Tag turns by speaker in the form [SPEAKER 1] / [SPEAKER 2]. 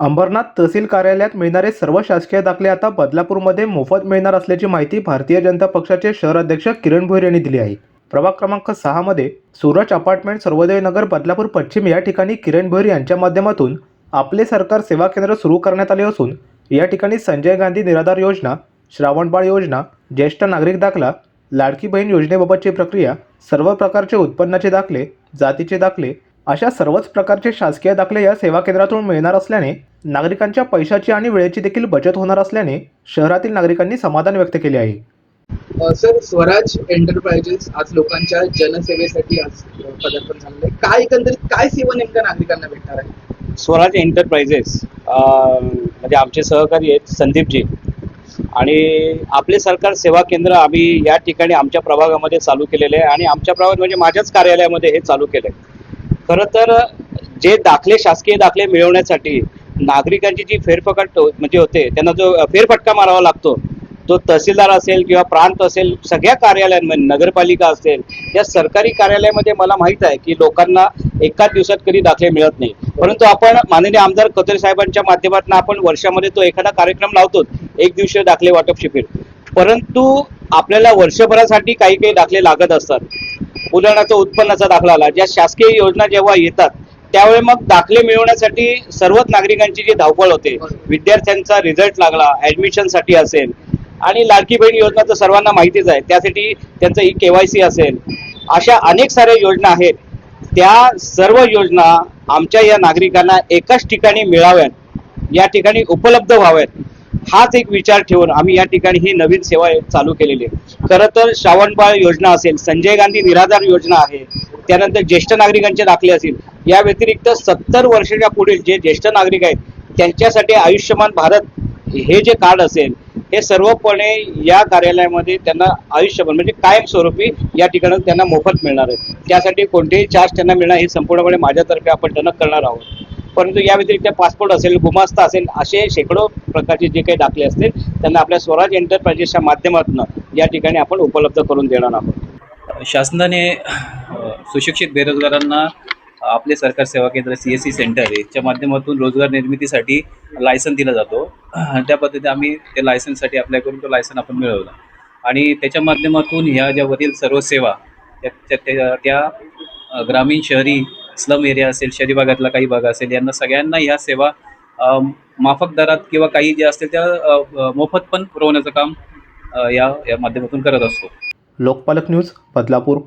[SPEAKER 1] अंबरनाथ तहसील कार्यालयात मिळणारे सर्व शासकीय दाखले आता बदलापूरमध्ये मोफत मिळणार असल्याची माहिती भारतीय जनता पक्षाचे शहर अध्यक्ष किरण भोईर यांनी दिली आहे. प्रभाग क्रमांक सहामध्ये सूरज अपार्टमेंट सर्वोदय नगर बदलापूर पश्चिम या ठिकाणी किरण भोईर यांच्या माध्यमातून आपले सरकार सेवा केंद्र सुरू करण्यात आले असून या ठिकाणी संजय गांधी निराधार योजना श्रावणबाळ योजना ज्येष्ठ नागरिक दाखला लाडकी बहीण योजनेबाबतची प्रक्रिया सर्व प्रकारचे उत्पन्नाचे दाखले जातीचे दाखले अशा सर्वच प्रकारचे शासकीय दाखले या सेवा केंद्रातून मिळणार असल्याने नागरिकांच्या पैशाची आणि वेळेची देखील बचत होणार असल्याने शहरातील नागरिकांनी समाधान व्यक्त केले आहे.
[SPEAKER 2] सर स्वराज एंटरप्राइजेस आज लोकांच्या जनसेवेसाठी आज पदार्पण झालेलं आहे. काय एकंदरीत काय सेवा नेमक्या नागरिकांना भेटणार आहे?
[SPEAKER 3] स्वराज एंटरप्राइजेस अं, म्हणजे आमचे सहकारी आहेत संदीपजी. आणि आपले सरकार सेवा केंद्र आम्ही या ठिकाणी आमच्या प्रभागामध्ये चालू केलेले आहे. आणि आमच्या प्रभागात म्हणजे माझ्याच कार्यालयामध्ये हे चालू केलं आहे खरं तर जे दाखले शासकीय दाखले मिळवण्यासाठी नागरिकांची जी फेरफटका हो, म्हणजे होते त्यांना जो फेरफटका मारावा लागतो तो तहसीलदार असेल किंवा प्रांत असेल सगळ्या कार्यालयांमध्ये म्हणजे नगरपालिका असेल या सरकारी कार्यालयामध्ये मला माहीत आहे की लोकांना एकाच दिवसात कधी दाखले मिळत नाही. परंतु आपण माननीय आमदार कतरे साहेबांच्या माध्यमातून आपण वर्षामध्ये तो एखादा कार्यक्रम लावतो एक दिवशीय दाखले वाटप शिबिर. परंतु आपल्याला वर्षभरासाठी काही काही दाखले लागत असतात. उदाहरणार्थ उत्पन्नाचा दाखला आला. ज्या शासकीय योजना जेव्हा येतात त्यावेळी मग दाखले मिळवण्यासाठी सर्वच नागरिकांची जी धावपळ होते विद्यार्थ्यांचा रिझल्ट लागला ऍडमिशनसाठी असेल आणि लाडकी बहीण योजना तर सर्वांना माहितीच आहे त्यासाठी त्यांचं ई केवायसी असेल अशा अनेक साऱ्या योजना आहेत. त्या सर्व योजना आमच्या या नागरिकांना एकाच ठिकाणी मिळाव्यात या ठिकाणी उपलब्ध व्हाव्यात. हाच एक विचार ठेवून आम्ही या ठिकाणी ही नवीन सेवा चालू केलेली आहे. खरं तर श्रावणबाळ योजना असेल संजय गांधी निराधार योजना आहे त्यानंतर ज्येष्ठ नागरिकांचे दाखले असतील या व्यतिरिक्त सत्तर वर्षाच्या पुढील जे ज्येष्ठ नागरिक आहेत त्यांच्यासाठी आयुष्यमान भारत हे जे कार्ड असेल हे सर्वपणे या कार्यालयामध्ये त्यांना आयुष्यभर म्हणजे कायमस्वरूपी या ठिकाणी त्यांना मोफत मिळणार आहे. त्यासाठी कोणतेही चार्ज त्यांना मिळणार हे संपूर्णपणे माझ्यातर्फे आपण टनक करणार आहोत. परंतु या व्यतिरिक्त पासपोर्ट असेल गुमास्ता असेल असे शेकडो प्रकारचे जे काही दाखले असतील त्यांना आपल्या स्वराज एंटरप्राइजेसच्या माध्यमातून या ठिकाणी आपण उपलब्ध करून देणार आहोत.
[SPEAKER 4] शासनाने सुशिक्षित बेरोजगारांना आपले सरकार सेवा केंद्र सी एस सी सेंटर याच्या माध्यमातून रोजगार निर्मितीसाठी लायसन दिला जातो. त्या पद्धतीने आम्ही त्या लायसनसाठी अप्लाय करून तो लायसन आपण मिळवला. आणि त्याच्या माध्यमातून ह्या ज्या वरील सर्व सेवा त्या त्या- त्या त्या ग्रामीण शहरी स्लम एरिया असेल शहरी भागातला काही भाग असेल यांना सगळ्यांना ह्या सेवा माफक दरात किंवा काही जे असतील त्या मोफत पण पुरवण्याचं काम या या माध्यमातून करत असतो.
[SPEAKER 1] लोकपालक न्यूज बदलापूर.